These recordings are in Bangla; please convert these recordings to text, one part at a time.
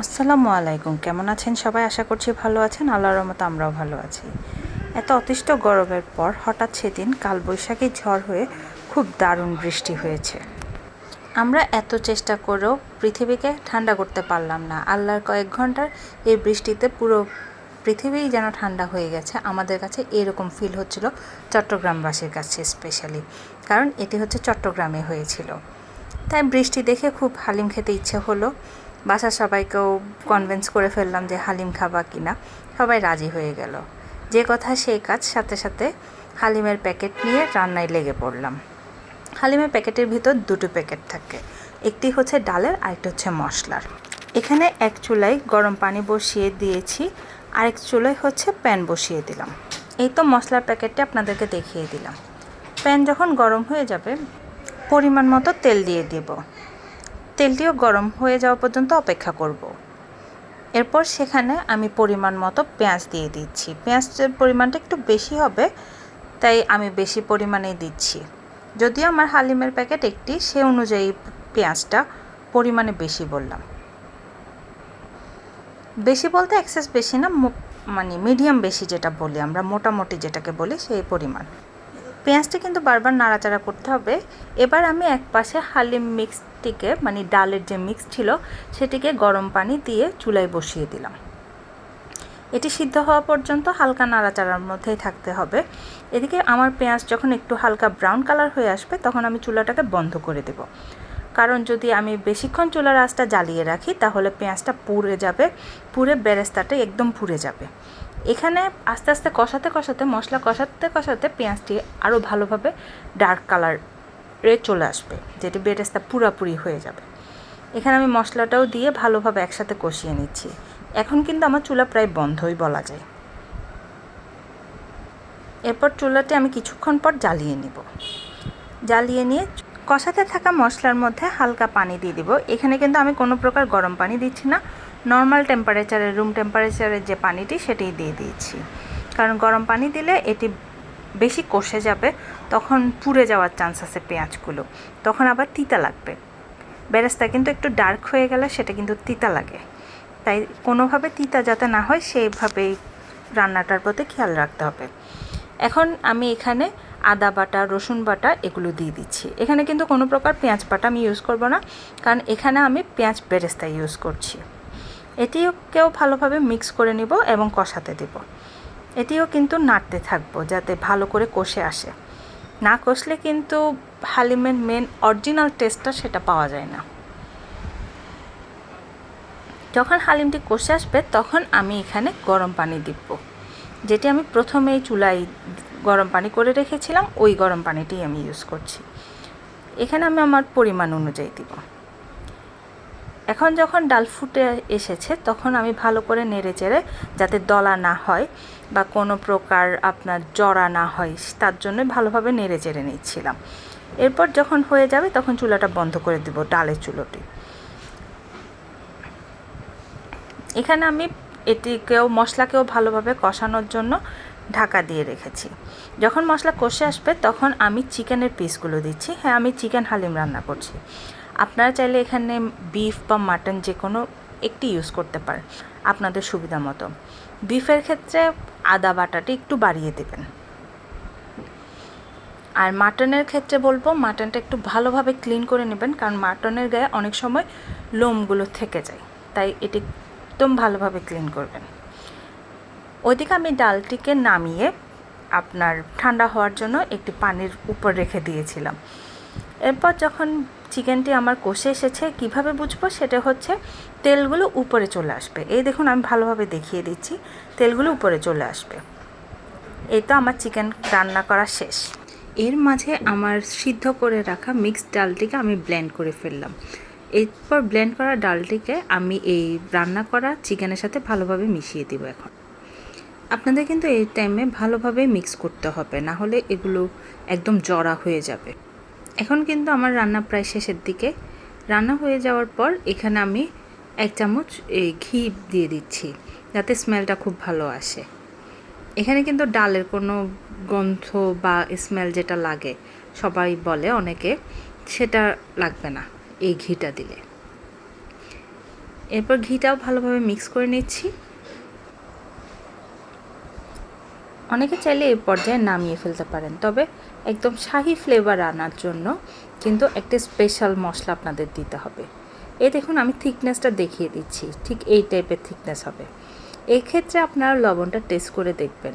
আসসালামু আলাইকুম। কেমন আছেন সবাই? আশা করছি ভালো আছেন। আল্লাহর রহমতে আমরাও ভালো আছি। এত অতিষ্ঠ গরমের পর হঠাৎ সেদিন কালবৈশাখী ঝড় হয়ে খুব দারুণ বৃষ্টি হয়েছে। আমরা এত চেষ্টা করেও পৃথিবীকে ঠান্ডা করতে পারলাম না। আল্লাহর কয়েক ঘণ্টার এই বৃষ্টিতে পুরো পৃথিবীই যেন ঠান্ডা হয়ে গেছে। আমাদের কাছে এরকম ফিল হচ্ছিল চট্টগ্রামবাসীর কাছে স্পেশালি কারণ এটি হচ্ছে চট্টগ্রামে হয়েছিল। তাই বৃষ্টি দেখে খুব হালিম খেতে ইচ্ছে হলো। বাসার সবাইকেও কনভিন্স করে ফেললাম যে হালিম খাবা কিনা। সবাই রাজি হয়ে গেল। যে কথা সেই কাজ, সাথে সাথে হালিমের প্যাকেট নিয়ে রান্নায় লেগে পড়লাম। হালিমের প্যাকেটের ভিতর দুটো প্যাকেট থাকে। একটি হচ্ছে ডালের, আরেকটি হচ্ছে মশলার। এখানে এক চুলায় গরম পানি বসিয়ে দিয়েছি, আরেক চুলায় হচ্ছে প্যান বসিয়ে দিলাম। এই তো মশলার প্যাকেটটা আপনাদেরকে দেখিয়ে দিলাম। প্যান যখন গরম হয়ে যাবে, পরিমাণ মতো তেল দিয়ে দেব। তেলটিও গরম হয়ে যাওয়া পর্যন্ত অপেক্ষা করব। এরপর সেখানে আমি পরিমাণ মতো পেঁয়াজ দিয়ে দিচ্ছি। পেঁয়াজের পরিমাণটা একটু বেশি হবে, তাই আমি বেশি পরিমাণেই দিচ্ছি। যদিও আমার হালিমের প্যাকেট একটি, সে অনুযায়ী পেঁয়াজটা পরিমাণে বেশি বললাম। বেশি বলতে এক্সেস বেশি না মানে মিডিয়াম বেশি যেটা বলি আমরা, মোটামুটি যেটাকে বলি সেই পরিমাণ। পেঁয়াজটা কিন্তু বারবার নাড়াচাড়া করতে হবে। এবার আমি এক পাশে হালিম মিক্সটিকে মানে ডালের যে মিক্স ছিল, সেটিকে গরম পানি দিয়ে চুলায় বসিয়ে দিলাম। এটি সিদ্ধ হওয়া পর্যন্ত হালকা নাড়াচাড়ার মধ্যেই থাকতে হবে। এদিকে আমার পেঁয়াজ যখন একটু হালকা ব্রাউন কালার হয়ে আসবে, তখন আমি চুলাটাকে বন্ধ করে দেব। কারণ যদি আমি বেশিক্ষণ চুলার আঁচটা জ্বালিয়ে রাখি, তাহলে পেঁয়াজটা পুড়ে যাবে, পুড়ে বেরেস্তাটা একদম পুড়ে যাবে। এখানে আস্তে আস্তে কষাতে কষাতে, মশলা কষাতে কষাতে পেঁয়াজটি আরও ভালোভাবে ডার্ক কালারে চলে আসবে, যেটি বেরেস্তা পুরাপুরি হয়ে যাবে। এখানে আমি মশলাটাও দিয়ে ভালোভাবে একসাথে কষিয়ে নিচ্ছি। এখন কিন্তু আমার চুলা প্রায় বন্ধই বলা যায়। এরপর চুলাটি আমি কিছুক্ষণ পর জ্বালিয়ে নিব। জ্বালিয়ে নিয়ে কষাতে থাকা মশলার মধ্যে হালকা পানি দিয়ে দিব। এখানে কিন্তু আমি কোনো প্রকার গরম পানি দিচ্ছি না। নর্মাল টেম্পারেচারে রুম টেম্পারেচারের যে পানিটি সেটাই দিয়ে দিয়েছি। কারণ গরম পানি দিলে এটি বেশি কষে যাবে, তখন পুড়ে যাওয়ার চান্স আছে পেঁয়াজগুলো। তখন আবার তিতা লাগবে। বেরেস্তা কিন্তু একটু ডার্ক হয়ে গেলে সেটা কিন্তু তিতা লাগে। তাই কোনোভাবে তিতা যাতে না হয়, সেইভাবেই রান্নাটার প্রতি খেয়াল রাখতে হবে। এখন আমি এখানে আদা বাটা, রসুন বাটা এগুলো দিয়ে দিচ্ছি। এখানে কিন্তু কোনো প্রকার পেঁয়াজ বাটা আমি ইউজ করব না, কারণ এখানে আমি পেঁয়াজ বেরেস্তা ইউজ করছি। এটিকেও ভালোভাবে মিক্স করে নিব এবং কষাতে দিব। এটিও কিন্তু নাড়তে থাকব যাতে ভালো করে কষে আসে। না কষলে কিন্তু হালিমের মেন অরিজিনাল টেস্টটা সেটা পাওয়া যায় না। যখন হালিমটি কষে আসবে, তখন আমি এখানে গরম পানি দিব। যেটি আমি প্রথমেই চুলায় গরম পানি করে রেখেছিলাম, ওই গরম পানিটি আমি ইউজ করছি। এখানে আমি আমার পরিমাণ অনুযায়ী দিব। এখন যখন ডাল ফুটে এসেছে, তখন আমি ভালো করে নেড়ে চেড়ে যাতে দলা না হয় বা কোনো প্রকার আপনার জড়া না হয়, তার জন্য ভালোভাবে নেড়ে চেড়ে নিচ্ছিলাম। এরপর যখন হয়ে যাবে, তখন চুলাটা বন্ধ করে দিব ডালের চুলোটি। এখানে আমি এটিকেও, মশলাকেও ভালোভাবে কষানোর জন্য ঢাকা দিয়ে রেখেছি। যখন মশলা কষে আসবে, তখন আমি চিকেনের পিসগুলো দিচ্ছি। হ্যাঁ আমি চিকেন হালিম রান্না করছি। আপনারা চাইলে এখানে বিফ বা মাটন যে কোনো একটি ইউজ করতে পারেন আপনাদের সুবিধা মতো। বিফের ক্ষেত্রে আদা বাটাটি একটু বাড়িয়ে দেবেন। আর মাটনের ক্ষেত্রে বলব মাটনটা একটু ভালোভাবে ক্লিন করে নেবেন কারণ মাটনের গায়ে অনেক সময় লোমগুলো থেকে যায়। তাই এটি একদম ভালোভাবে ক্লিন করবেন। ওইদিকে আমি ডালটিকে নামিয়ে আপনার ঠান্ডা হওয়ার জন্য একটি পানির উপর রেখে দিয়েছিলাম। এরপর যখন চিকেনটি আমার কষে এসেছে। কীভাবে বুঝব? সেটা হচ্ছে তেলগুলো উপরে চলে আসবে। এই দেখুন, আমি ভালোভাবে দেখিয়ে দিচ্ছি। তেলগুলো উপরে চলে আসবে। এই তো আমার চিকেন রান্না করা শেষ। এর মাঝে আমার সিদ্ধ করে রাখা মিক্সড ডালটিকে আমি ব্লেন্ড করে ফেললাম। এরপর ব্লেন্ড করা ডালটিকে আমি এই রান্না করা চিকেনের সাথে ভালোভাবে মিশিয়ে দিব এখন। আপনাদের কিন্তু এই টাইমে ভালোভাবে মিক্স করতে হবে না হলে এগুলো একদম জড়া হয়ে যাবে। এখন কিন্তু আমার রান্না প্রায় শেষের দিকে। রান্না হয়ে যাওয়ার পর এখানে আমি এক চামচ ঘি দিয়ে দিচ্ছি, যাতে স্মেলটা খুব ভালো আসে। এখানে কিন্তু ডালের কোনো গন্ধ বা স্মেল যেটা লাগে, সবাই বলে অনেকে, সেটা লাগবে না এই ঘিটা দিলে। এরপর ঘিটাও ভালোভাবে মিক্স করে নিচ্ছি। অনেকে চাইলে এই পর্যায়ে নামিয়ে ফেলতে পারেন। তবে একদম শাহি ফ্লেভার আনার জন্য কিন্তু একটা স্পেশাল মশলা আপনাদের দিতে হবে। এই দেখুন, আমি থিকনেসটা দেখিয়ে দিচ্ছি। ঠিক এই টাইপের থিকনেস হবে। এই ক্ষেত্রে আপনারা লবণটা টেস্ট করে দেখবেন।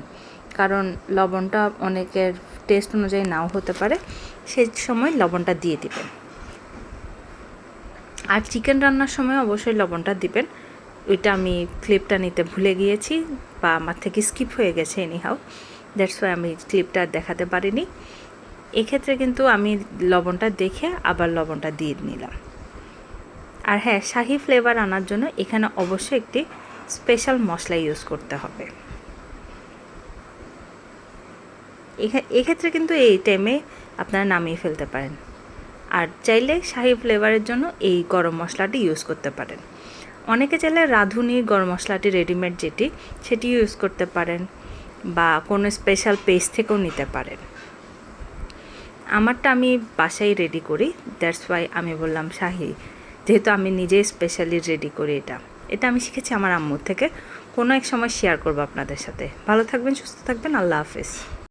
কারণ লবণটা অনেকের টেস্ট অনুযায়ী নাও হতে পারে। সেই সময় লবণটা দিয়ে দিবেন। আর চিকেন রান্নার সময় অবশ্যই লবণটা দিবেন। ওইটা আমি ক্লিপটা নিতে ভুলে গিয়েছি। বা আমার থেকে স্কিপ হয়ে গেছে এনি এনিহাও দ্যাটস ওয়াই আমি ক্লিপটা দেখাতে পারিনি। এক্ষেত্রে কিন্তু আমি লবণটা দেখে আবার লবণটা দিয়ে নিলাম। আর হ্যাঁ শাহি ফ্লেভার আনার জন্য এখানে অবশ্যই একটি স্পেশাল মশলা ইউজ করতে হবে। এক্ষেত্রে কিন্তু এই টাইমে আপনারা নামিয়ে ফেলতে পারেন। আর চাইলে শাহি ফ্লেভারের জন্য এই গরম মশলাটি ইউজ করতে পারেন। অনেকে চাইলে রাঁধুনি, গরম মশলাটি রেডিমেড যেটি সেটি ইউজ করতে পারেন বা কোনো স্পেশাল পেস্ট থেকেও নিতে পারেন। আমারটা আমি বাসায় রেডি করি দ্যাটস ওয়াই আমি বললাম, শাহি, যেহেতু আমি নিজেই স্পেশালি রেডি করি এটা। এটা আমি শিখেছি আমার আম্মুর থেকে। কোনো এক সময় শেয়ার করব আপনাদের সাথে। ভালো থাকবেন, সুস্থ থাকবেন, আল্লাহ হাফেজ।